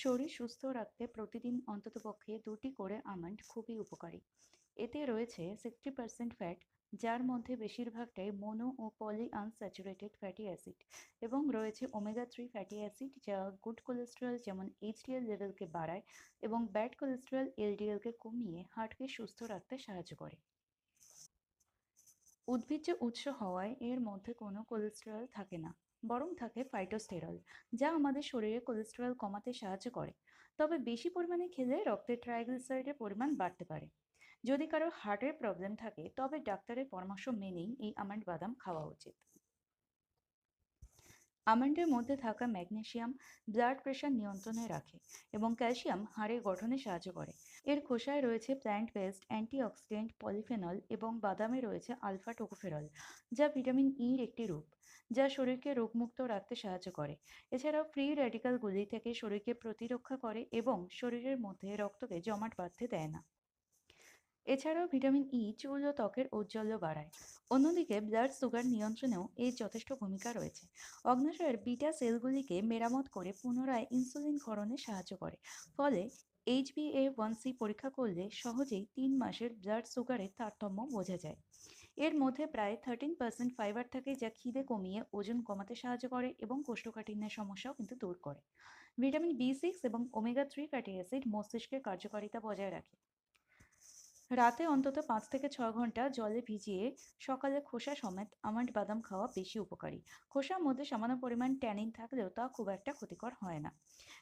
শরীর সুস্থ রাখতে প্রতিদিন অন্ততপক্ষে দুটি করে আমন্ড খুবই উপকারী। এতে রয়েছে সিক্সটি পার্সেন্ট ফ্যাট যার মধ্যে বেশিরভাগটাই মোনো ও পলি আনস্যাচুরেটেড ফ্যাটি অ্যাসিড এবং রয়েছে ওমেগা থ্রি ফ্যাটি অ্যাসিড যা গুড কোলেস্টেরল যেমন এইচডিএল লেভেলকে বাড়ায় এবং ব্যাড কোলেস্টেরল এলডিএলকে কমিয়ে হার্টকে সুস্থ রাখতে সাহায্য করে। উদ্ভিজ্জ উৎস হওয়ায় এর মধ্যে কোনো কোলেস্টেরল থাকে না, বরং থাকে ফাইটোস্টেরল যা আমাদের শরীরে কোলেস্টেরল কমাতে সাহায্য করে। তবে বেশি পরিমাণে খেলে রক্তের ট্রাইগ্লিসারাইডের পরিমাণ বাড়তে পারে। যদি কারও হার্টের প্রবলেম থাকে, তবে ডাক্তারের পরামর্শ মেনেই এই আমন্ড বাদাম খাওয়া উচিত। আমন্ডের মধ্যে থাকা ম্যাগনেসিয়াম ব্লাড প্রেশার নিয়ন্ত্রণে রাখে এবং ক্যালসিয়াম হাড়ের গঠনে সাহায্য করে। এর খোসায় রয়েছে প্ল্যান্ট বেসড অ্যান্টিঅক্সিডেন্ট পলিফেনল এবং বাদামে রয়েছে আলফা টোকোফেরল যা ভিটামিন ইর একটি রূপ, যা শরীরকে রোগমুক্ত রাখতে সাহায্য করে। এছাড়াও ফ্রি র্যাডিক্যালগুলি থেকে শরীরকে প্রতিরক্ষা করে এবং শরীরের মধ্যে রক্তকে জমাট বাঁধতে দেয় না। এছাড়াও ভিটামিন ই চুল ও ত্বকের ঔজ্জ্বল্য বাড়ায়। অন্যদিকে ব্লাড সুগার নিয়ন্ত্রণেও এর যথেষ্ট ভূমিকা রয়েছে। অগ্নাশয়ের বিটা সেলগুলিকে মেরামত করে পুনরায় ইনসুলিন ক্ষরণে সাহায্য করে। ফলে এইচবিএ ওয়ান সি পরীক্ষা করলে সহজেই তিন মাসের ব্লাড সুগারের তারতম্য বোঝা যায়। এর মধ্যে প্রায় থার্টিন পার্সেন্ট ফাইবার থাকে যা খিদে কমিয়ে ওজন কমাতে সাহায্য করে এবং কোষ্ঠকাঠিন্যের সমস্যাও কিন্তু দূর করে। ভিটামিন বি সিক্স এবং ওমেগা থ্রি ফ্যাটি অ্যাসিড মস্তিষ্কের কার্যকারিতা বজায় রাখে। রাতে অন্তত পাঁচ থেকে ছ ঘণ্টা জলে ভিজিয়ে সকালে খোসা সমেত আমন্ড বাদাম খাওয়া বেশি উপকারী। খোসার মধ্যে সামান্য পরিমাণ ট্যানিন থাকলেও তা খুব একটা ক্ষতিকর হয় না।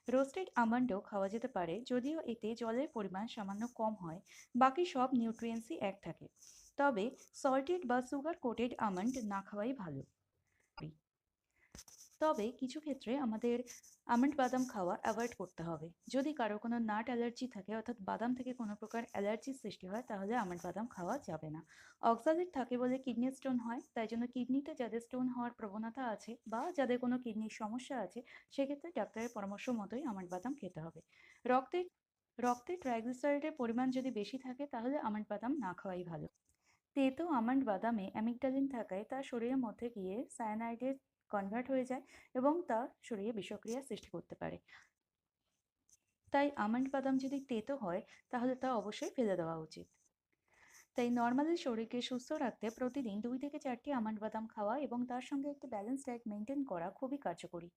রোস্টেড আমন্ডও খাওয়া যেতে পারে, যদিও এতে জলের পরিমাণ সামান্য কম হয়, বাকি সব নিউট্রিয়েন্টসই এক থাকে। তবে সল্টেড বা সুগার কোটেড আমন্ড না খাওয়াই ভালো। তবে কিছু ক্ষেত্রে আমাদের আমন্ড বাদাম খাওয়া অ্যাভয়েড করতে হবে। যদি কারও কোনো নাট অ্যালার্জি থাকে, অর্থাৎ বাদাম থেকে কোনো প্রকার অ্যালার্জির সৃষ্টি হয়, তাহলে আমন্ড বাদাম খাওয়া যাবে না। অক্সালেট থাকে বলে কিডনি স্টোন হয়, তাই জন্য কিডনিতে যাদের স্টোন হওয়ার প্রবণতা আছে বা যাদের কোনো কিডনির সমস্যা আছে, সেক্ষেত্রে ডাক্তারের পরামর্শ মতোই আমন্ড বাদাম খেতে হবে। রক্তে রক্তে ট্রাইগ্লিসারাইডের পরিমাণ যদি বেশি থাকে, তাহলে আমন্ড বাদাম না খাওয়াই ভালো। তেতো আমন্ড বাদামে অ্যামিগডালিন থাকায় তা শরীরের মধ্যে গিয়ে সায়ানাইডে কনভার্ট হয়ে যায় এবং তা শরীরে বিষক্রিয়া সৃষ্টি করতে পারে। তাই আমন্ড বাদাম যদি তেতো হয়, তাহলে তা অবশ্যই ফেলে দেওয়া উচিত। তাই নর্মালি শরীরকে সুস্থ রাখতে প্রতিদিন দুই থেকে চারটি আমন্ড বাদাম খাওয়া এবং তার সঙ্গে একটি ব্যালেন্স ডায়েট মেনটেন করা খুবই কার্যকরী।